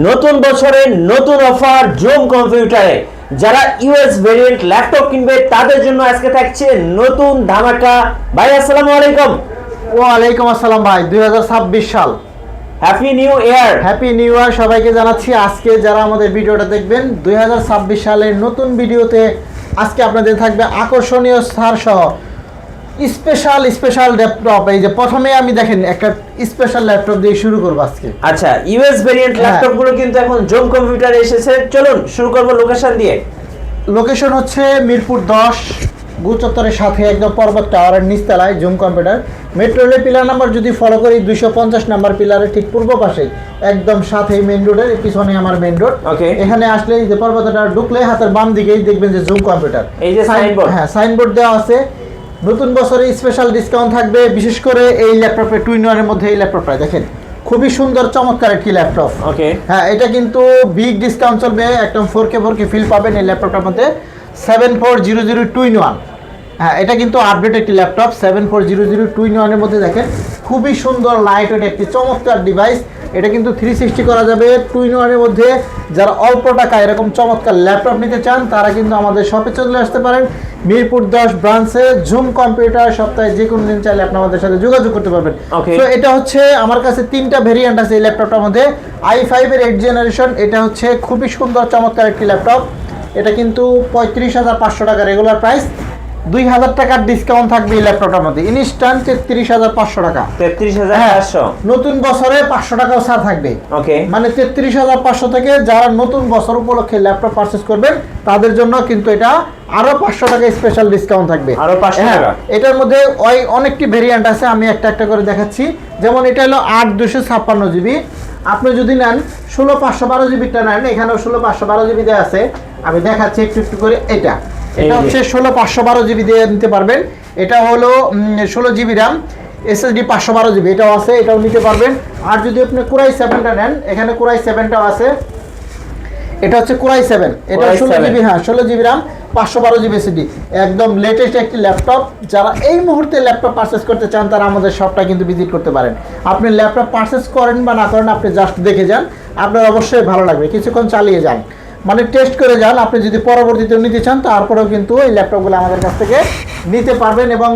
নতুন বছরে নতুন অফার জুম কম্পিউটারে যারা ইউএস ভেরিয়েন্ট ল্যাপটপ কিনবে তাদের জন্য আজকে থাকছে নতুন ধামাকা। ভাই আসসালামু আলাইকুম। ওয়ালাইকুম আসসালাম ভাই দুই হাজার ছাব্বিশ সাল। Happy new year happy new year সবাইকে জানাচ্ছি। আজকে যারা আমাদের ভিডিওটা দেখবেন দুই হাজার ছাব্বিশ সালের নতুন ভিডিওতে আজকে আপনাদের থাকবে আকর্ষণীয় স্টার সহ স্পেশাল স্পেশাল ল্যাপটপ এই যে প্রথমে আমি দেখেন একটা স্পেশাল ল্যাপটপ দিয়ে শুরু করব আজকে। আচ্ছা ইউএস ভেরিয়েন্ট। ল্যাপটপগুলো কিন্তু এখন জুম কম্পিউটারে এসেছে। চলুন শুরু করব লোকেশন দিয়ে। লোকেশন হচ্ছে মিরপুর দশ গুচত্তরের সাথে একদম পর্বত টাওয়ারের নিচতলায় Zoom computer metro rail pillar number যদি ফলো করি দুইশো পঞ্চাশ নাম্বার পিলারের ঠিক পূর্ব পাশে একদম সাথে মেইন রোডের পিছনে আমার মেইন রোড. এখানে আসলে এই যে পর্বতটা ঢুকলে হাতের বাম দিকেই দেখবেন যে জুম কম্পিউটার এই যে signboard। হ্যাঁ সাইনবোর্ড দেওয়া আছে। নতুন বছরে স্পেশাল ডিসকাউন্ট থাকবে বিশেষ করে এই ল্যাপটপে টু ইন ওয়ানের মধ্যে এই ল্যাপটপটা দেখেন। খুবই সুন্দর চমৎকার একটি ল্যাপটপ ওকে হ্যাঁ এটা কিন্তু বিগ ডিসকাউন্ট চলবে একদম four K four K feel পাবেন এই ল্যাপটপটার মধ্যে। Seven four zero zero two in one হ্যাঁ এটা কিন্তু আপডেট একটি laptop seven four zero zero two in ওয়ানের মধ্যে দেখেন। খুবই সুন্দর লাইট ওয়েট একটি চমৎকার ডিভাইস এটা কিন্তু থ্রি সিক্সটি করা যাবে। টু ইন ওয়ানের মধ্যে যারা অল্প টাকা এরকম চমৎকার ল্যাপটপ নিতে চান তারা কিন্তু আমাদের শপে চলে আসতে পারেন। মিরপুর দশ ব্রাঞ্চে জুম কম্পিউটার সপ্তাহে যে কোনো দিন চাইলে আপনি আমাদের সাথে যোগাযোগ করতে পারবেন। তো এটা হচ্ছে আমার কাছে তিনটা ভেরিয়েন্ট আছে এই ল্যাপটপটার মধ্যে। আই ফাইভের এইট জেনারেশন এটা হচ্ছে খুবই সুন্দর চমৎকার একটি ল্যাপটপ এটা কিন্তু পঁয়ত্রিশ হাজার পাঁচশো টাকা রেগুলার প্রাইস দুই হাজার টাকার ডিসকাউন্ট থাকবে এই ল্যাপটপটার মধ্যে। ইনস্ট্যান্ট তেত্রিশ হাজার পাঁচশো টাকা। তেত্রিশ হাজার হ্যাঁ পাঁচশো? নতুন বছরে পাঁচশো টাকাও ছাড় থাকবে। ওকে মানে তেত্রিশ হাজার পাঁচশো থেকে যারা নতুন বছর উপলক্ষে ল্যাপটপ পারচেস করবেন তাদের জন্য কিন্তু এটা আরও পাঁচশো টাকা স্পেশাল ডিসকাউন্ট থাকবে। আরও 500 হ্যাঁ, টাকা। এটার মধ্যে ওই অনেকটি ভেরিয়েন্ট আছে আমি একটা একটা করে দেখাচ্ছি। যেমন এটা হলো আট দুশো ছাপ্পান্ন জিবি আপনি যদি নেন ষোলো পাঁচশো বারো জিবিটা নেন এখানেও ষোলো পাঁচশো বারো জিবি দেওয়া আছে। আমি দেখাচ্ছি একটু একটু করে এটা। এটা হচ্ছে ষোলো পাঁচশো বারো জিবি দিয়ে নিতে পারবেন। এটা হলো ষোলো জিবি র্যাম এসএসডি পাঁচশো বারো জিবি এটাও আছে এটাও নিতে পারবেন। আর যদি আপনি কুরাই সেভেনটা নেন এখানে কুরাই সেভেনটাও আছে। এটা হচ্ছে কুরাই সেভেন এটা ষোলো জিবি হ্যাঁ ষোলো জিবি র্যাম পাঁচশো বারো জিবি এসএসডি একদম লেটেস্ট একটি ল্যাপটপ যারা এই মুহূর্তে ল্যাপটপ পারচেস করতে চান তারা আমাদের শপটা কিন্তু ভিজিট করতে পারেন। আপনি ল্যাপটপ পারচেস করেন বা না করেন আপনি জাস্ট দেখে যান। আপনার অবশ্যই ভালো লাগবে। কিছুক্ষণ চালিয়ে যান। মানে টেস্ট করে যান আপনি যদি পরবর্তীতে নিতে চান তারপরেও কিন্তু এই ল্যাপটপগুলো আমাদের কাছ থেকে নিতে পারবেন এবং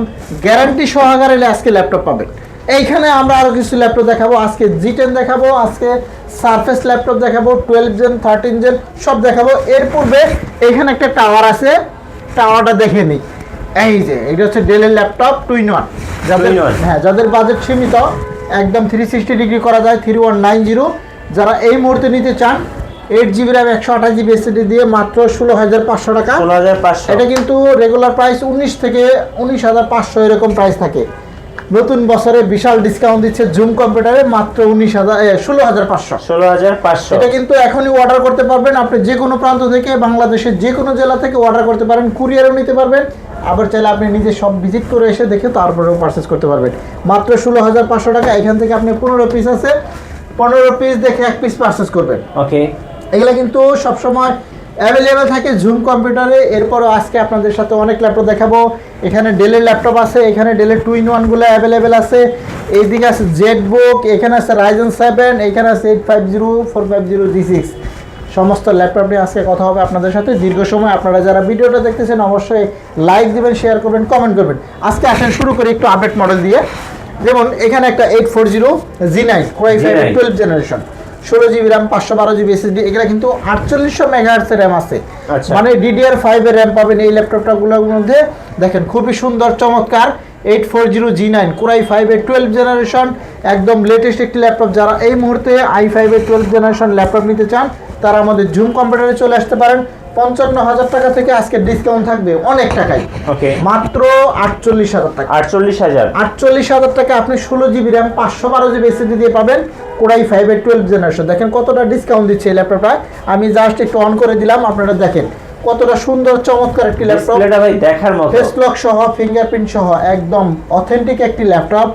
গ্যারান্টি সহকারে আজকে ল্যাপটপ পাবেন। এইখানে আমরা আরও কিছু ল্যাপটপ দেখাবো আজকে জি টেন দেখাবো আজকে সারফেস ল্যাপটপ দেখাবো টুয়েলভ জেন থার্টিন জেন সব দেখাবো। এর পূর্বে এইখানে একটা টাওয়ার আছে টাওয়ারটা দেখে নিই। এই যে এটা হচ্ছে ডেলের ল্যাপটপ টু ইন ওয়ান যাদের 2 in 1 হ্যাঁ যাদের বাজেট সীমিত একদম থ্রি সিক্সটি ডিগ্রি করা যায় থ্রি ওয়ান নাইন জিরো যারা এই মুহূর্তে নিতে চান এইট জিবি র্যাম একশো আঠাশ জিবি এসএসডি দিয়ে মাত্র ষোলো হাজার পাঁচশো টাকা। ষোলো হাজার পাঁচশো। এটা কিন্তু রেগুলার প্রাইস উনিশ থেকে উনিশ হাজার পাঁচশো এরকম প্রাইস থাকে। নতুন বছরে বিশাল ডিসকাউন্ট দিচ্ছে জুম কম্পিউটারে মাত্র উনিশ হাজার ষোলো হাজার পাঁচশো। ষোলো হাজার পাঁচশো। এটা কিন্তু এখনই অর্ডার করতে পারবেন। আপনি যে কোনো প্রান্ত থেকে বাংলাদেশের যে কোনো জেলা থেকে অর্ডার করতে পারেন কুরিয়ারও নিতে পারবেন। আবার চাইলে আপনি নিজে সব ভিজিট করে এসে দেখে তারপরেও পারচেস করতে পারবেন। মাত্র ষোলো হাজার পাঁচশো টাকা। এখান থেকে আপনি পনেরো পিস আছে পনেরো পিস দেখে এক পিস পারচেস করবেন। ওকে এগুলো কিন্তু সবসময় অ্যাভেলেবেল থাকে জুম কম্পিউটারে এরপরও আজকে আপনাদের সাথে অনেক ল্যাপটপ দেখাবো। এখানে ডেলের ল্যাপটপ আছে এখানে ডেলের টু ইন ওয়ানগুলো অ্যাভেলেবেল আছে। এইদিকে আছে জেড বুক এখানে আছে রাইজেন সেভেন এখানে আছে eight five zero four five zero G six সমস্ত ল্যাপটপ নিয়ে আজকে কথা হবে আপনাদের সাথে। দীর্ঘ সময় আপনারা যারা ভিডিওটা দেখতেছেন অবশ্যই লাইক দিবেন শেয়ার করবেন কমেন্ট করবেন। আজকে আসেন শুরু করি একটু আপডেট মডেল দিয়ে। যেমন এখানে একটা eight four zero G nine core i five G9 twelve generation ষোলো জিবি র্যাম পাঁচশো বারো জিবি এসএসডি এগুলো কিন্তু আটচল্লিশশো মেগাহার্স র্যাম আছে। আচ্ছা। মানে ডিডিআর ফাইভের র্যাম পাবেন এই ল্যাপটপটাগুলোর মধ্যে। দেখেন খুবই সুন্দর চমৎকার eight four zero G nine core i ফাইভের টুয়েলভ জেনারেশন একদম লেটেস্ট একটি ল্যাপটপ যারা এই মুহূর্তে আই ফাইভের টুয়েলভ জেনারেশন ল্যাপটপ নিতে চান তারা আমাদের জুম কম্পিউটারে চলে আসতে পারেন। পঞ্চান্ন হাজার টাকা থেকে আজকে ডিসকাউন্ট থাকবে অনেক টাকায় ওকে মাত্র আটচল্লিশ হাজার টাকা। আটচল্লিশ হাজার। আটচল্লিশ হাজার টাকা আপনি ষোলো জিবি র্যাম পাঁচশো বারো জিবি এসএসডি দিয়ে পাবেন কোরাই ফাইভের টুয়েলভ জেনারেশন দেখেন কতটা ডিসকাউন্ট দিচ্ছে এই ল্যাপটপটা আমি জাস্ট একটু অন করে দিলাম আপনারা দেখেন কতটা সুন্দর চমৎকার একটি ল্যাপটপ ভাই দেখার মতো। ফেস লক সহ ফিঙ্গারপ্রিন্ট সহ একদম অথেন্টিক একটি ল্যাপটপ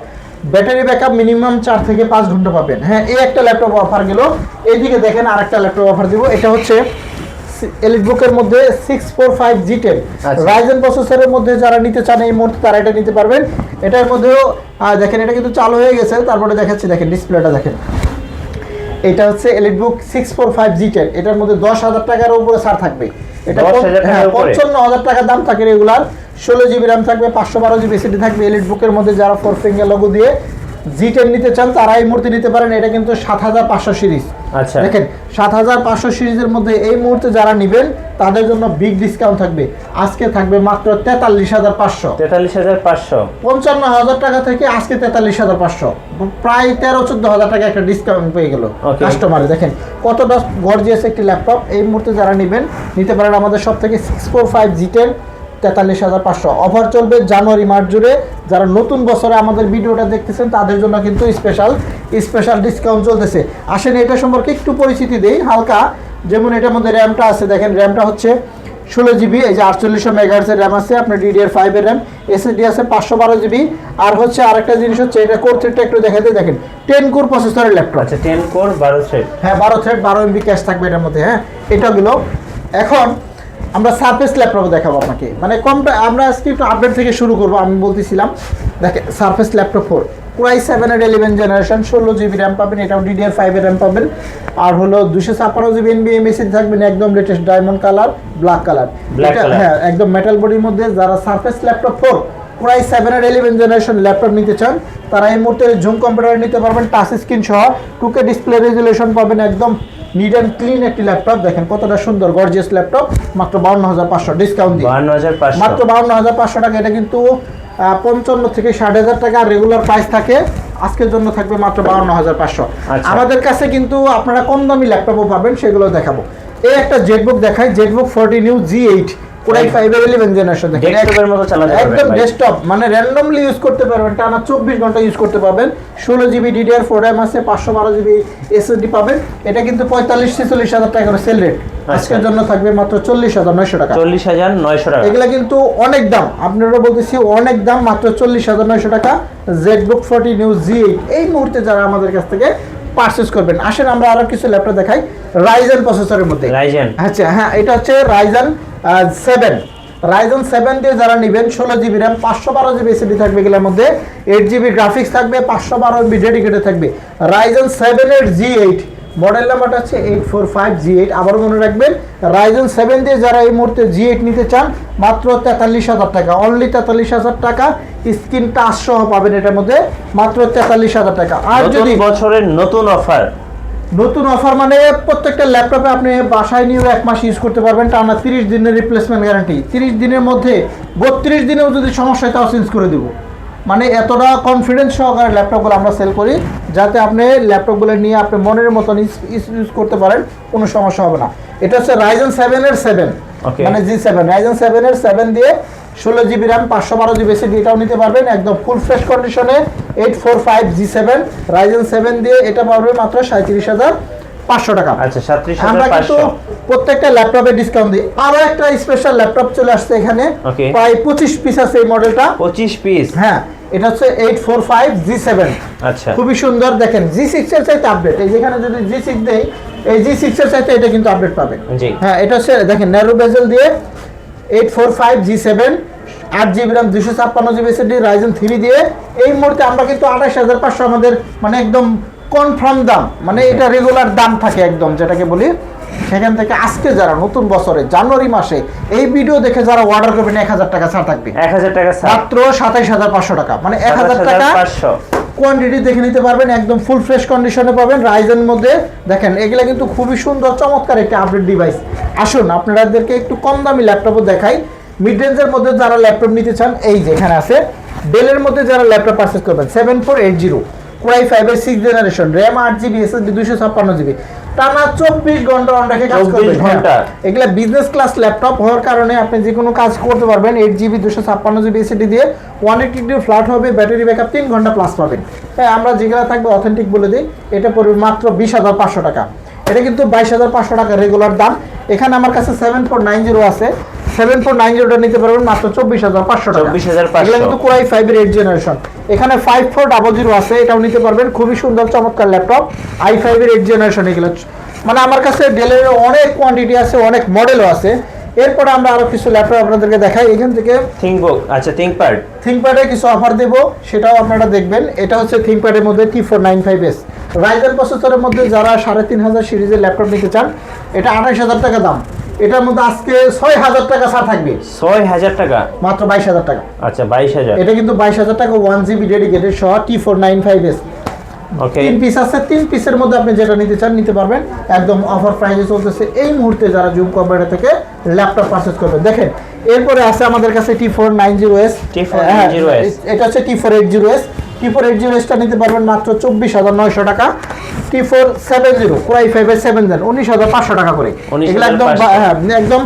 ব্যাটারি ব্যাকআপ মিনিমাম চার থেকে পাঁচ ঘণ্টা পাবেন। হ্যাঁ এই একটা ল্যাপটপ অফার গেল। এইদিকে দেখেন আরেকটা ল্যাপটপ অফার দিব। এটা হচ্ছে এলিট বুকের মধ্যে six four five G ten. Ryzen প্রসেসরের মধ্যে যারা নিতে চান এই মুহূর্তে তারা এটা নিতে পারবেন। এটার মধ্যেও দেখেন এটা কিন্তু চালু হয়ে গেছে তারপরে দেখাচ্ছি দেখেন ডিসপ্লেটা দেখেন। এটা হচ্ছে EliteBook six four five G ten এটার মধ্যে দশ হাজার টাকার উপরে ছাড় থাকবে। এটা হ্যাঁ? পঞ্চান্ন হাজার টাকার দাম থাকে রেগুলার। ষোলো জিবি র্যাম থাকবে পাঁচশো বারো জিবি এসিডি থাকবে। এলিট বুকের মধ্যে যারা ফোর ফিঙ্গার লগো দিয়ে জি টেন নিতে চান তারা এই মুহূর্তে নিতে পারেন। এটা কিন্তু সাত হাজার পাঁচশো সিরিজ। আচ্ছা। দেখেন সাত হাজার পাঁচশো সিরিজের মধ্যে এই মুহূর্তে যারা নেবেন তাদের জন্য বিগ ডিসকাউন্ট থাকবে। আজকে থাকবে মাত্র তেতাল্লিশ হাজার পাঁচশো। তেতাল্লিশ হাজার পাঁচশো। পঞ্চান্ন হাজার টাকা থেকে আজকে তেতাল্লিশ হাজার পাঁচশো। প্রায় তেরো চোদ্দ হাজার টাকা একটা ডিসকাউন্ট পেয়ে গেল. কাস্টমারে দেখেন কতটা গর্জিয়াস একটি ল্যাপটপ এই মুহূর্তে যারা নেবেন নিতে পারেন আমাদের সব থেকে six four five G ten তেতাল্লিশ হাজার পাঁচশো। অফার চলবে জানুয়ারি মার্চ জুড়ে। যারা নতুন বছরে আমাদের ভিডিওটা দেখতেছেন তাদের জন্য কিন্তু স্পেশাল স্পেশাল ডিসকাউন্ট চলতেছে। আসেন এটা সম্পর্কে একটু পরিচিতি দেই হালকা। যেমন এটার মধ্যে র্যামটা আছে দেখেন র্যামটা হচ্ছে ষোলো জিবি এই যে আটচল্লিশশো মেগাহার্সের র্যাম আছে আপনার ডিডিআর ফাইভের র্যাম এসএসডি আছে পাঁচশো বারো জিবি আর হচ্ছে আরেকটা জিনিস হচ্ছে এটা কোর থ্রেডটা একটু দেখাতে দেখেন টেন কোর প্রসেসরের ল্যাপটপ আছে টেন কোর বারো থ্রেড হ্যাঁ বারো থ্রেড বারো এমবি ক্যাশ থাকবে এটার মধ্যে হ্যাঁ এটা গুলো এখন আমরা সারফেস ল্যাপটপ দেখাবো আপনাকে। মানে কম আমরা আজকে একটু আপডেট থেকে শুরু করব আমি বলতেছিলাম। দেখেন সারফেস ল্যাপটপ ফোর কুরাই সেভেনের ইলেভেন জেনারেশন ষোলো জিবি র্যাম পাবেন এটাও ডিডিআর ফাইভের র্যাম পাবেন। আর হলো দুশো ছাপ্পান্ন জিবি এনবি এমএসি থাকবেন একদম latest diamond colour black colour হ্যাঁ একদম মেটাল বডির মধ্যে যারা সারফেস ল্যাপটপ ফোর প্রায় সেভেনের ইলেভেন জেনারেশন ল্যাপটপ নিতে চান তারা এই মুহূর্তে জুম কম্পিউটার নিতে পারবেন টাচ স্ক্রিন সহ। টুকে ডিসপ্লে রেজুলেশন পাবেন একদম নিট অ্যান্ড ক্লিন একটি ল্যাপটপ দেখেন কতটা সুন্দর গর্জিয়াস ল্যাপটপ মাত্র বাউন্ন হাজার পাঁচশো ডিসকাউন্ট দিয়ে। মাত্র বাউন্ন হাজার পাঁচশো টাকা এটা কিন্তু পঞ্চান্ন থেকে ষাট হাজার টাকা রেগুলার প্রাইস থাকে। আজকের জন্য থাকবে মাত্র বাউন্ন হাজার পাঁচশো। আচ্ছা। আমাদের কাছে কিন্তু আপনারা কম দামি ল্যাপটপও পাবেন সেগুলো দেখাবো। এই একটা জেটবুক দেখায় ZBook forty new G eight core i ফাইভের ইলেভেন জেনারেশন দেখেন। ডেস্কটপের মতো চালাতে পারবেন একদম ডেস্কটপ মানে র্যান্ডমলি ইউজ করতে পারবেন টানা চব্বিশ ঘণ্টা ইউজ করতে পারবেন। ষোলো জিবি ডিডিআর ফোর র্যাম আছে পাঁচশো বারো জিবি এসএসডি পাবেন। এটা কিন্তু পঁয়তাল্লিশ ছেচল্লিশ হাজার টাকা করে সেল রেট আজকের জন্য থাকবে মাত্র চল্লিশ হাজার নয়শো টাকা। চল্লিশ হাজার নয়শো টাকা। এগুলা কিন্তু অনেক দাম। আপনারা বলতেছি অনেক দাম মাত্র চল্লিশ হাজার নয়শো টাকা। ZBook forty new G এই মুহূর্তে যারা আমাদের কাছ থেকে পারচেস করবেন। আসেন আমরা আরও কিছু ল্যাপটপ দেখাই। রাইজেন প্রসেসরের মধ্যে। রাইজেন আচ্ছা হ্যাঁ এটা হচ্ছে রাইজেন সেভেন রাইজন সেভেন দিয়ে যারা নেবেন ষোলো জিবি র্যাম পাঁচশো বারো জিবি এসিবি থাকবে এগুলোর মধ্যে। এইট জিবি গ্রাফিক্স থাকবে পাঁচশো বারো জিবি ডেডিকেটেড থাকবে। রাইজন সেভেনের জি এইট মডেল নাম্বারটা হচ্ছে eight four five G eight. আবার মনে রাখবেন রাইজন সেভেন দিয়ে যারা এই মুহূর্তে জি এইট নিতে চান মাত্র তেতাল্লিশ হাজার টাকা। অনলি তেতাল্লিশ হাজার টাকা স্ক্রিন টাচ সহ পাবেন এটার মধ্যে মাত্র তেতাল্লিশ হাজার টাকা। আর যদি বছরের নতুন অফার নতুন অফার মানে প্রত্যেকটা ল্যাপটপে আপনি বাসায় নিয়েও এক মাস ইউজ করতে পারবেন টানা তিরিশ দিনের রিপ্লেসমেন্ট গ্যারান্টি তিরিশ দিনের মধ্যে বত্রিশ দিনেও যদি সমস্যা হয় তাও চেঞ্জ করে দেবো। মানে এতটা কনফিডেন্স সহকারে ল্যাপটপগুলো আমরা সেল করি যাতে আপনি ল্যাপটপগুলো নিয়ে আপনি মনের মতন ইউজ করতে পারেন কোনো সমস্যা হবে না এটা হচ্ছে রাইজন সেভেনের সেভেন. মানে জি সেভেন রাইজন সেভেনের সেভেন দিয়ে ষোলো জিবি র্যাম পাঁচশো বারো জিবি এসিডি এটাও নিতে পারবেন একদম ফুল ফ্রেশ কন্ডিশনে eight four five G seven Ryzen seven দিয়ে এটা পারবে মাত্র সাঁত্রিশ হাজার পাঁচশো টাকা। আচ্ছা সাতত্রিশ আমরা কিন্তু প্রত্যেকটা ল্যাপটপে ডিসকাউন্ট দিই। আরও একটা স্পেশাল ল্যাপটপ চলে আসছে এখানে। প্রায় পঁচিশ পিস আছে এই মডেলটা পঁচিশ পিস হ্যাঁ এটা হচ্ছে eight four five G seven আচ্ছা। খুবই সুন্দর দেখেন জি সিক্স এর চাইতে আপডেট এই যেখানে যদি জি সিক্স দেই এই জি সিক্স এর চাইতে এটা কিন্তু আপডেট পাবে। হ্যাঁ এটা হচ্ছে দেখেন ন্যারো বেজেল দিয়ে eight four five G seven আট জিবি র্যাম দুশো ছাপ্পান্ন জিবি এসএসডি রাইজেন থ্রি দিয়ে। এই মুহূর্তে আমরা কিন্তু আঠাশ হাজার পাঁচশো আমাদের মানে একদম কনফার্ম দাম মানে এটা রেগুলার দাম থাকে একদম যেটাকে বলি। সেখান থেকে আজকে যারা নতুন বছরে জানুয়ারি মাসে এই ভিডিও দেখে যারা অর্ডার করবেন এক হাজার টাকা ছাড় থাকবে। এক হাজার টাকা মাত্র সাতাইশ হাজার পাঁচশো টাকা মানে এক হাজার সাতাশ টাকা কোয়ান্টিটি দেখে নিতে পারবেন একদম ফুল ফ্রেশ কন্ডিশনে পাবেন। রাইজের মধ্যে দেখেন এগুলা কিন্তু খুবই সুন্দর চমৎকার একটি আপডেট ডিভাইস আসুন আপনাদেরকে একটু কম দামি ল্যাপটপও দেখাই। মিড রেঞ্জের মধ্যে যারা ল্যাপটপ নিতে চান এই যেখানে আছে ডেলের মধ্যে যারা ল্যাপটপ পারচেস করবেন seven four eight zero core i ফাইভের সিক্স জেনারেশন র্যাম আট জিবি এসএসডি দুশো ছাপ্পান্ন জিবি টানা চব্বিশ ঘণ্টা অন রেখে কাজ 24 করবেন। এগুলা বিজনেস ক্লাস ল্যাপটপ হওয়ার কারণে আপনি যে কোনো কাজ করতে পারবেন এইট জিবি দুশো ছাপ্পান্ন জিবি এসিডি দিয়ে। ওয়ান এইটি ডিগ্রি ফ্ল্যাট হবে ব্যাটারি ব্যাকআপ তিন ঘণ্টা প্লাস পাবেন। হ্যাঁ আমরা যেগুলো থাকবে অথেন্টিক বলে দিই এটা পড়বে মাত্র বিশ হাজার পাঁচশো টাকা। এটা কিন্তু বাইশ হাজার পাঁচশো টাকা রেগুলার দাম। এখানে আমার কাছে সেভেন ফোর নাইন জিরো আছে। সেভেন ফোর নাইন জিরোটা নিতে পারবেন মাত্র চব্বিশ হাজার পাঁচশো টাকা। 24,500 এগুলো কিন্তু কোরাই ফাইভের এইট জেনারেশন এখানে ফাইভ ফোর ডাবল জিরো আছে এটাও নিতে পারবেন। খুবই সুন্দর চমৎকার ল্যাপটপ আই ফাইভের এইট জেনারেশন এগুলো। মানে আমার কাছে ডেলের অনেক কোয়ান্টিটি আছে অনেক মডেলও আছে। এরপরে আমরা আরও কিছু ল্যাপটপ আপনাদেরকে দেখাই। এখান থেকে থিঙ্কবুক আচ্ছা থিঙ্কপ্যাড থিঙ্কপ্যাডে কিছু অফার দেবো সেটাও আপনারা দেখবেন। এটা হচ্ছে থিঙ্কপ্যাডের মধ্যে T four nine five S Ryzen প্রসেসরের মধ্যে যারা সাড়ে তিন হাজার সিরিজের ল্যাপটপ নিতে চান এটা আঠাশ হাজার টাকা দাম। এটার মধ্যে আজকে ছয় হাজার টাকা ছাড় থাকবে। ছয় হাজার টাকা? মাত্র বাইশ হাজার টাকা। আচ্ছা বাইশ হাজার। এটা কিন্তু বাইশ হাজার টাকা ওয়ান জিবি ডেডিকেটেড সহ T four nine five S okay তিন পিস আছে তিন পিসের মধ্যে আপনি যেটা নিতে চান নিতে পারবেন। একদম অফার প্রাইসে চলতেছে। এই মুহূর্তে যারা জুম কম্পিউটার থেকে ল্যাপটপ পারচেজ করবেন দেখেন এরপরে আছে আমাদের কাছে T four nine zero S T490S এটা হচ্ছে T four eight zero S T four eight zero এসটা নিতে পারবেন মাত্র চব্বিশ হাজার নয়শো টাকা। T four seven zero core i five এর সেভেন জেন উনিশ হাজার পাঁচশো টাকা করে। এগুলো একদম হ্যাঁ একদম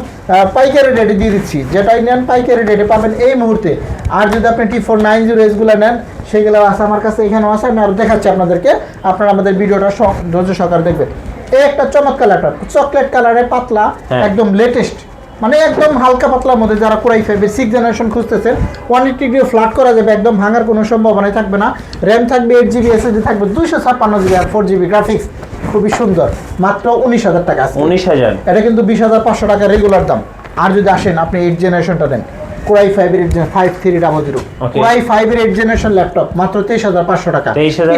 পাইকারি রেটে দিয়ে দিচ্ছি। যেটাই নেন পাইকারি রেটে পাবেন এই মুহূর্তে। আর যদি আপনি টি ফোর নাইন জিরো এসগুলো নেন সেগুলো আছে আমার কাছে এখানেও আছে আমি আরও দেখাচ্ছি আপনাদেরকে। আপনারা আমাদের ভিডিওটা ধৈর্য সহকারে দেখবেন। এই একটা চমৎকার ল্যাপটপ চকলেট কালারে পাতলা হ্যাঁ। একদম লেটেস্ট মানে একদম হালকা পাতলার মধ্যে যারা কোরাই ফাইভের সিক্স জেনারেশন খুঁজতেছেন ওয়ান এইটি ডিগ্রি ফ্ল্যাট করা যাবে একদম ভাঙার কোনো সম্ভাবনাই থাকবে না। র্যাম থাকবে এইট জিবি এসএসডি থাকবে দুইশো ছাপ্পান্ন জিবি আর ফোর জিবি গ্রাফিক্স খুবই সুন্দর মাত্র উনিশ হাজার টাকা আছে উনিশ হাজার। এটা কিন্তু বিশ হাজার পাঁচশো টাকা রেগুলার দাম। আর যদি আসেন আপনি এইট জেনারেশনটা নেন কোরাই ফাইভের eight five three double zero. Core i ফাইভের এইট জেনারেশন ল্যাপটপ মাত্র তেইশ হাজার পাঁচশো টাকা।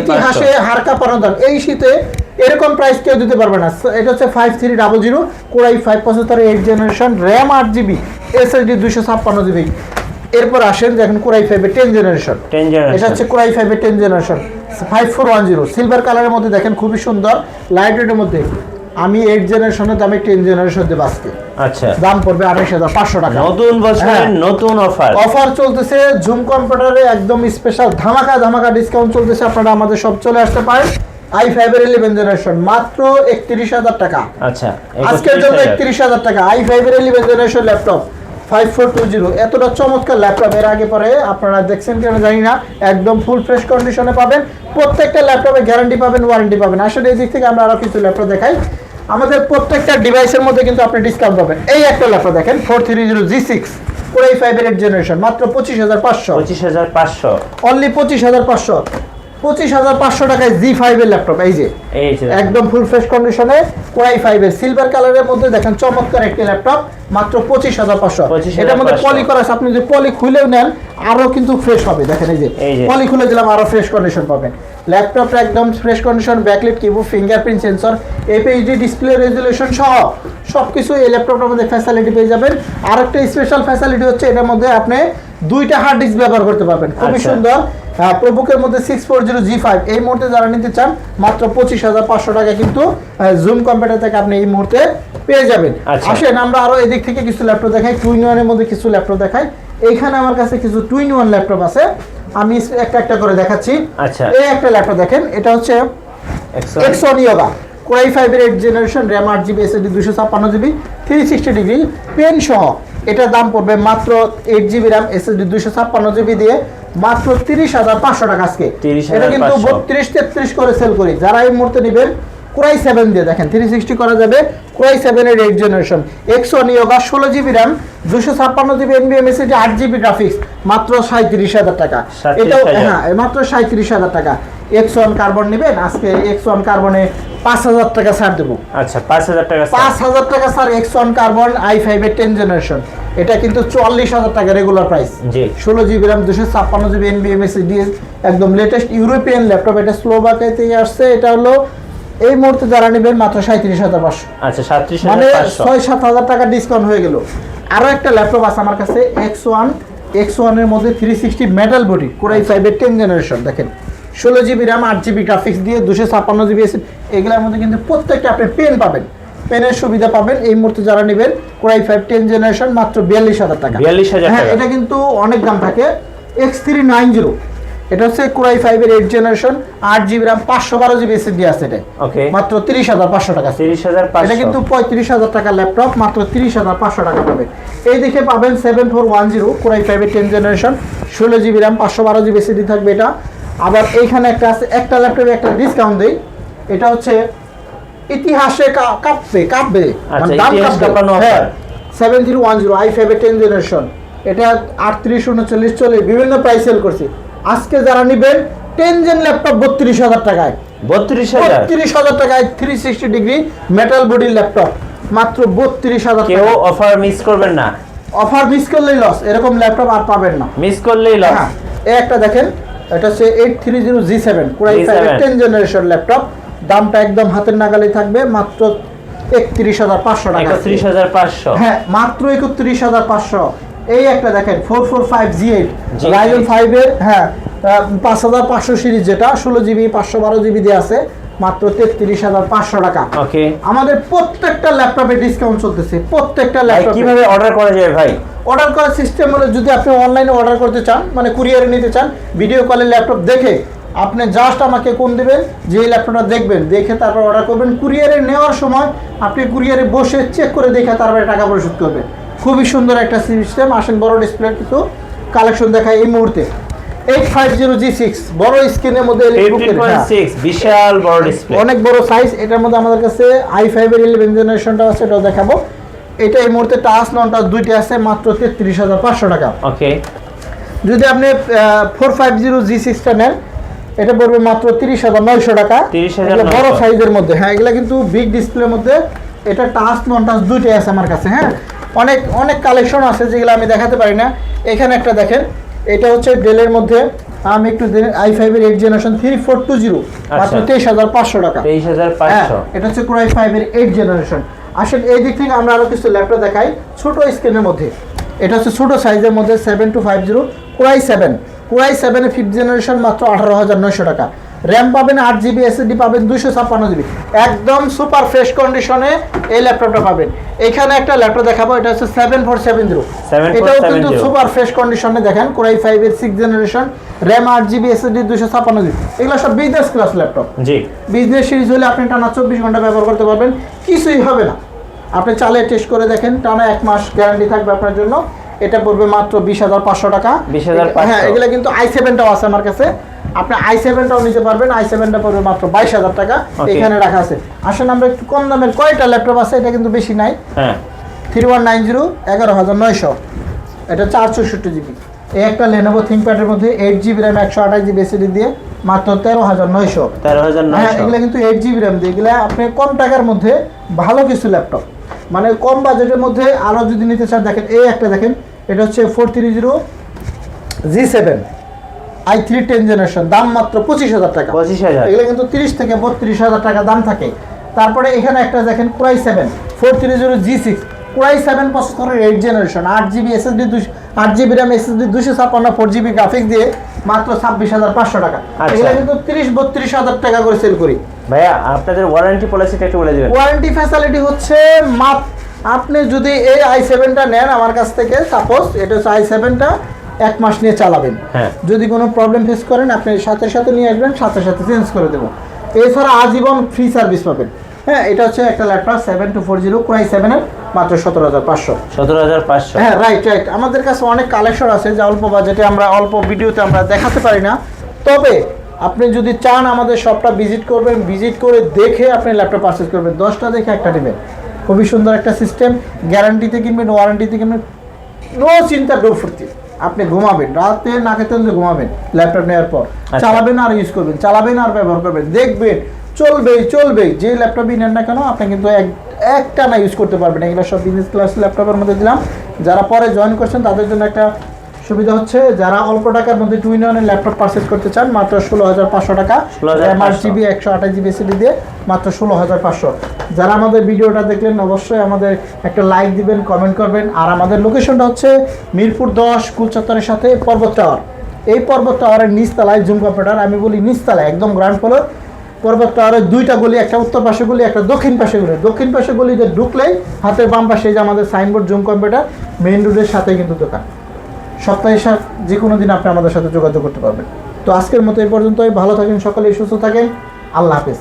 ইতিহাসে হার কাঁপানো দাম। এই শীতে এরকম প্রাইস কেউ দিতে পারবে না। এটা হচ্ছে five three double zero core i five পঁচাত্তর এইট জেনারেশন র্যাম আট জিবি এসএসডি দুশো ছাপ্পান্ন জিবি এরপর আসেন দেখেন কোরাই ফাইভের টেন জেনারেশন এটা হচ্ছে কোরাই ফাইভের ten generation five four one zero silver কালারের মধ্যে দেখেন খুবই সুন্দর লাইট রেটের মধ্যে। আমি এইট জেনারেশনের দামে টেন জেনারেশন দেবো আজকে। আচ্ছা। দাম পড়বে আঠাশ হাজার পাঁচশো টাকা। নতুন বছরের হ্যাঁ। নতুন অফার অফার চলতেছে জুম কম্পিউটারে একদম স্পেশাল ধামাকা ধামাকা ডিসকাউন্ট চলতেছে। আপনারা আমাদের সব চলে আসতে পারেন। আই ফাইভের ইলেভেন জেনারেশন মাত্র একত্রিশ হাজার টাকা। আচ্ছা আজকের জন্য একত্রিশ হাজার টাকা আই ফাইভের eleven generation laptop five four two zero এতটা চমৎকার ল্যাপটপ এর আগে পরে আপনারা দেখছেন কেন জানি না একদম ফুল ফ্রেশ কন্ডিশনে পাবেন প্রত্যেকটা ল্যাপটপে গ্যারান্টি পাবেন ওয়ারেন্টি পাবেন। আসলে এই দিক থেকে আমরা আরও কিছু ল্যাপটপ দেখাই। আমাদের প্রত্যেকটা ডিভাইসের মধ্যে কিন্তু আপনি ডিসকাউন্ট পাবেন। এই একটা ল্যাপটপ দেখেন four three zero G six core i ফাইভের এইট জেনারেশন মাত্র পঁচিশ হাজার পাঁচশো। পঁচিশ হাজার পাঁচশো। অনলি পঁচিশ হাজার পাঁচশো। পঁচিশ হাজার পাঁচশো টাকায় জি ফাইভের ল্যাপটপ এই যে। একদম ফুল ফ্রেশ কন্ডিশনে ফাইভের সিলভার কালারের মধ্যে দেখেন চমৎকার একটি ল্যাপটপ মাত্র পঁচিশ হাজার পাঁচশো। এটার মধ্যে পলি করা আছে আপনি যদি পলি খুলেও নেন আরও কিন্তু ফ্রেশ হবে। দেখেন এই যে পলি খুলে দিলাম আরও ফ্রেশ কন্ডিশন পাবেন। ল্যাপটপটা একদম fresh condition backlit keyboard fingerprint sensor APHD display resolution সহ সব কিছু এই ল্যাপটপটার মধ্যে ফ্যাসিলিটি পেয়ে যাবেন। আর একটা স্পেশাল ফ্যাসিলিটি হচ্ছে এটার মধ্যে আপনি দুইটা হার্ড ডিস্ক ব্যবহার করতে পারবেন। খুবই আচ্ছা। সুন্দর। প্রবুকের মধ্যে six four zero G five এই মুহূর্তে যারা নিতে চান মাত্র পঁচিশ হাজার পাঁচশো টাকা কিন্তু জুম কম্পিউটার থেকে আপনি এই মুহূর্তে পেয়ে যাবেন। আচ্ছা। আসেন আমরা আরও এদিক থেকে কিছু ল্যাপটপ দেখাই টু ইন ওয়ানের মধ্যে কিছু ল্যাপটপ দেখাই। এইখানে আমার কাছে কিছু টু ইন ওয়ান ল্যাপটপ আছে। আমি একটা একটা করে দেখাচ্ছি। আচ্ছা। এই একটা ল্যাপটপ দেখেন এটা হচ্ছে এক্সন ইয়োগা কোরাই ফাইভের এইট জেনারেশন র্যাম আট জিবি এসএসডি দুশো ছাপ্পান্ন GB three sixty degree pen সহ। এটার দাম পড়বে মাত্র এইট জিবি র্যাম এসএসডি দুশো ছাপ্পান্ন জিবি দিয়ে। মাত্র তিরিশ হাজার পাঁচশো টাকা আজকে। এটা কিন্তু বত্রিশ তেত্রিশ করে সেল করি। যারা এই মুহূর্তে নেবেন ক্রাই সেভেন দিয়ে দেখেন থ্রি সিক্সটি করা যাবে। ক্রাই সেভেনের এইট জেনারেশন একশো নিয়োগা ষোলো জিবি র্যাম দুশো ছাপ্পান্ন জিবি এনবিএম এসএসডি আট জিবি গ্রাফিক্স মাত্র সাঁত্রিশ হাজার টাকা। 37,000 এটাও হ্যাঁ মাত্র সাঁত্রিশ হাজার টাকা। এক্স ওয়ান কার্বন নেবেন আজকে এক্স ওয়ান কার্বনে পাঁচ হাজার টাকা ছাড় দেবো। আচ্ছা পাঁচ হাজার টাকা পাঁচ হাজার টাকা sir X one carbon I ফাইভের টেন জেনারেশন এটা কিন্তু চুয়াল্লিশ হাজার টাকা রেগুলার প্রাইস জি। ষোলো জিবি র্যাম দুশো ছাপ্পান্ন জিবি এনবিএমএস ডিএস একদম লেটেস্ট ইউরোপিয়ান ল্যাপটপ এটা স্লোভাকিয়া থেকে আসছে। এটা হলো এই মুহূর্তে যারা নেবেন মাত্র সাঁত্রিশ হাজার পাঁচশো। আচ্ছা সাতত্রিশ মানে ছয় সাত হাজার টাকা ডিসকাউন্ট হয়ে গেল। আরও একটা ল্যাপটপ আছে আমার কাছে এক্স ওয়ান এক্স ওয়ানের মধ্যে three sixty metal body core i ফাইভের টেন জেনারেশন দেখেন। ষোলো জিবি র্যাম আট জিবি গ্রাফিক্স দিয়ে দুশো ছাপ্পান্ন জিবি এসে এগুলোর মধ্যে কিন্তু প্রত্যেকটা আপনি পেন পাবেন। পেনের সুবিধা পাবেন এই মুহূর্তে যারা নেবেন কোরাই ফাইভ টেন জেনারেশন মাত্র বিয়াল্লিশ হাজার টাকা। 42,000 হ্যাঁ এটা কিন্তু অনেক দাম থাকে। এক্স থ্রি নাইন জিরো এটা হচ্ছে কোরাই ফাইভের এইট জেনারেশন আট জিবি র্যাম পাঁচশো বারো জিবি এসএসডি আছে এটা। ওকে মাত্র তিরিশ হাজার পাঁচশো টাকা। তিরিশ হাজার এটা কিন্তু পঁয়ত্রিশ হাজার টাকার ল্যাপটপ মাত্র তিরিশ হাজার পাঁচশো টাকা পাবে। এই দিকে পাবেন seven four one zero core i ফাইভের টেন জেনারেশন ষোলো জিবি র্যাম পাঁচশো বারো জিবি সিডি থাকবে এটা। আবার এইখানে একটা আছে একটা ল্যাপটপে একটা ডিসকাউন্ট দেই। এটা হচ্ছে ইতিহাসে কাঁপবে কাঁপবে আচ্ছা, ইতিহাস কাঁপানো offer। Seven zero one zero I ফাইভের টেন জেনারেশন এটা আটত্রিশ উনচল্লিশ চল্লিশ বিভিন্ন প্রাইস সেল করছি। আজকে যারা নেবেন টেন জেন ল্যাপটপ বত্রিশ হাজার টাকায়। বত্রিশ হাজার? বত্রিশ হাজার টাকায় থ্রি সিক্সটি ডিগ্রি মেটাল বডির ল্যাপটপ মাত্র বত্রিশ হাজার কেউ অফার মিস করবেন না। অফার মিস করলেই লস এরকম ল্যাপটপ আর পাবেন না। মিস করলেই লস হ্যাঁ এই একটা দেখেন এটা হচ্ছে eight three zero G seven core i G7 ফাইভের টেন জেনারেশন ল্যাপটপ দামটা একদম হাতের নাগালে থাকবে মাত্র একত্রিশ হাজার পাঁচশো টাকা। একত্রিশ হাজার পাঁচশো। হ্যাঁ মাত্র একত্রিশ হাজার পাঁচশো। এই একটা দেখেন four four five G eight Ryzen ফাইভের হ্যাঁ পাঁচ হাজার পাঁচশো সিরিজ যেটা ষোলো জিবি পাঁচশো বারো জিবি দিয়ে আছে মাত্র তেত্রিশ হাজার পাঁচশো টাকা। ওকে আমাদের প্রত্যেকটা ল্যাপটপে ডিসকাউন্ট চলতেছে প্রত্যেকটা ল্যাপটপ। কীভাবে অর্ডার করা যায় ভাই? অর্ডার করার সিস্টেম হলো যদি আপনি অনলাইনে অর্ডার করতে চান মানে কুরিয়ারে নিতে চান ভিডিও কলে ল্যাপটপ দেখে আপনি জাস্ট আমাকে কোন দিবেন যে ল্যাপটপটা দেখবেন দেখে তারপর অর্ডার করবেন। কুরিয়ারে নেওয়ার সময় আপনি কুরিয়ারে বসে চেক করে দেখে তারপরে টাকা পরিশোধ করবেন। খুবই সুন্দর একটা সিস্টেম আসেন বড় ডিসপ্লে কিছু কালেকশন দেখায় এই মুহূর্তে। Eight five zero G six বড় স্ক্রিনের মধ্যে বিশাল বড় ডিসপ্লে অনেক বড় সাইজ এটার মধ্যে আমাদের কাছে আই ফাইভের ইলেভেন জেনারেশনটা আছে এটাও দেখাবো। এটা এই মুহূর্তে টাচ নন টাচ দুইটি আছে মাত্র তেত্রিশ হাজার পাঁচশো টাকা। ওকে যদি আপনি ফোর ফাইভ জিরো জি সিক্সটা নেন এটা পড়বে মাত্র তিরিশ হাজার নয়শো টাকা। বড় সাইজের মধ্যে। হ্যাঁ এগুলো কিন্তু বিগ ডিসপ্লের মধ্যে। এটা টাচ নন টাচ দুইটাই আছে আমার কাছে হ্যাঁ। অনেক অনেক কালেকশন আছে যেগুলো আমি দেখাতে পারি না। এখানে একটা দেখেন এটা হচ্ছে ডেলের মধ্যে। আমি একটু আই ফাইভের eight generation three four two zero মাত্র। তেইশ হাজার পাঁচশো টাকা। তেইশ হাজার হ্যাঁ, এটা হচ্ছে কোরাই ফাইভের এইট জেনারেশন আসলে এই দিক থেকে আমরা আরও কিছু ল্যাপটপ দেখাই ছোট স্ক্রিনের মধ্যে। এটা হচ্ছে ছোট সাইজের মধ্যে seven two five zero core i seven core i সেভেনের ফিফথ জেনারেশন মাত্র আঠারো হাজার নয়শো টাকা। র্যাম পাবেন আট জিবি এসএসডি পাবেন দুশো ছাপ্পান্ন জিবি একদম সুপার ফ্রেশ কন্ডিশনে এই ল্যাপটপটা পাবেন। এখানে একটা ল্যাপটপ দেখাবো এটা হচ্ছে সেভেন ফোর সেভেন জিরো এটাও কিন্তু সুপার ফ্রেশ কন্ডিশনে দেখেন কোরাই ফাইভের সিক্স জেনারেশন র্যাম আট জিবি এসএসডি দুশো ছাপ্পান্ন জিবি এগুলো সব বিজনেস ক্লাস ল্যাপটপ। জি। বিজনেস সিরিজ হলে আপনি টানা চব্বিশ ঘণ্টা ব্যবহার করতে পারবেন কিছুই হবে না। আপনি চালে টেস্ট করে দেখেন টানা এক মাস গ্যারান্টি থাকবে আপনার জন্য। এটা পড়বে মাত্র বিশ হাজার পাঁচশো টাকা। বিশ হাজার হ্যাঁ এগুলো কিন্তু আই সেভেনটাও আছে আমার কাছে। আপনি আই সেভেনটাও নিতে পারবেন আই সেভেনটা পড়বে মাত্র বাইশ হাজার টাকা। এখানে রাখা আছে। আসলে আমরা একটু কম দামের কয়টা ল্যাপটপ আছে এটা কিন্তু বেশি নাই। থ্রি ওয়ান নাইন জিরো এগারো হাজার নয়শো। এটা চার চৌষট্টি জিবি। এই একটা লেনোভো থিঙ্কপ্যাডের মধ্যে এইট জিবি র্যাম একশো আঠাশ জিবি এসিডি দিয়ে মাত্র তেরো হাজার নয়শো। তেরো হাজার হ্যাঁ এগুলো কিন্তু এইট জিবি র্যাম দিয়ে। এগুলো আপনি কম টাকার মধ্যে ভালো কিছু ল্যাপটপ। মানে কম বাজেটের মধ্যে আরও যদি নিতে চান দেখেন এই একটা দেখেন এটা হচ্ছে four three zero G seven I three ten generation দাম মাত্র পঁচিশ হাজার টাকা। পঁচিশ হাজার। এগুলো কিন্তু তিরিশ থেকে বত্রিশ হাজার টাকা দাম থাকে। তারপরে এখানে একটা দেখেন core i seven four three zero G six core i seven প্রসেসরের এইট জেনারেশন আট জিবি এসএসডি দুশো আট জিবি র্যাম এসএসডি দুশো ছাপ্পান্ন ফোর জিবি গ্রাফিক্স দিয়ে মাত্র ছাব্বিশ হাজার পাঁচশো টাকা। আচ্ছা। এগুলো কিন্তু তিরিশ বত্রিশ হাজার টাকা করে সেল করি। ভাইয়া আপনাদের ওয়ারেন্টি পলিসিটা একটু বলে দিবেন। ওয়ারেন্টি ফ্যাসিলিটি হচ্ছে মাপ আপনি যদি এই আই সেভেনটা নেন আমার কাছ থেকে সাপোজ এটা হচ্ছে আই সেভেনটা এক মাস নিয়ে চালাবেন। হ্যাঁ। যদি কোনো প্রবলেম ফেস করেন আপনি সাথে সাথে নিয়ে আসবেন সাথে সাথে চেঞ্জ করে দেবো। এছাড়া আজীবন ফ্রি সার্ভিস পাবেন। হ্যাঁ এটা হচ্ছে একটা laptop seven two four zero core i সেভেনের মাত্র সতেরো হাজার পাঁচশো। সতেরো হাজার পাঁচশো। হ্যাঁ রাইট রাইট আমাদের কাছে অনেক কালেকশন আছে যা অল্প বাজেটে আমরা অল্প ভিডিওতে আমরা দেখাতে পারি না। তবে আপনি যদি চান আমাদের শপটা ভিজিট করবেন ভিজিট করে দেখে আপনি ল্যাপটপ পারচেস করবেন। দশটা দেখে একটা নেবেন। খুবই সুন্দর একটা সিস্টেম গ্যারান্টিতে কিনবেন ওয়ারেন্টিতে কিনবেন। নো চিন্তা ডো ফুর্তি। আপনি ঘুমাবেন। রাতে নাকে তেলে ঘুমাবেন ল্যাপটপ নেওয়ার পর। আচ্ছা। চালাবেন আর ইউজ করবেন চালাবেন আর ব্যবহার করবেন। দেখবেন চলবেই চলবেই। যে ল্যাপটপই নেন না কেন আপনি কিন্তু এক একটা না ইউজ করতে পারবেন এগুলো সব বিজনেস ক্লাস ল্যাপটপের মধ্যে দিলাম। যারা পরে জয়েন করছেন তাদের জন্য একটা সুবিধা হচ্ছে যারা অল্প টাকার মধ্যে টু ইন ওয়ানের ল্যাপটপ পারচেস করতে চান মাত্র ষোলো হাজার পাঁচশো টাকা। 16,500 র্যাম আট জিবি একশো আঠাশ জিবি এসিডি দিয়ে মাত্র ষোলো হাজার পাঁচশো। যারা আমাদের ভিডিওটা দেখলেন অবশ্যই আমাদের একটা লাইক দিবেন কমেন্ট করবেন। আর আমাদের লোকেশনটা হচ্ছে মিরপুর দশ কুলচত্বরের সাথে পর্বত টাওয়ার এই পর্বত টাওয়ারের নিচতলায় জুম কম্পিউটার আমি বলি নিচতলায় একদম গ্রাউন্ড ফ্লোর পর্বত টাওয়ারের দুইটা গলি, একটা উত্তর পাশে গলি, একটা দক্ষিণ পাশে গলি। দক্ষিণ পাশে গলিতে ঢুকলেই হাতের বাম পাশে যে আমাদের সাইনবোর্ড জুম কম্পিউটার মেইন রোডের সাথে কিন্তু দোকান। সপ্তাহে সাত যে কোনো দিন আপনি আমাদের সাথে যোগাযোগ করতে পারবেন। তো আজকের মতো এই পর্যন্তই। ভালো থাকেন সকলেই, সুস্থ থাকেন। আল্লাহ হাফেজ।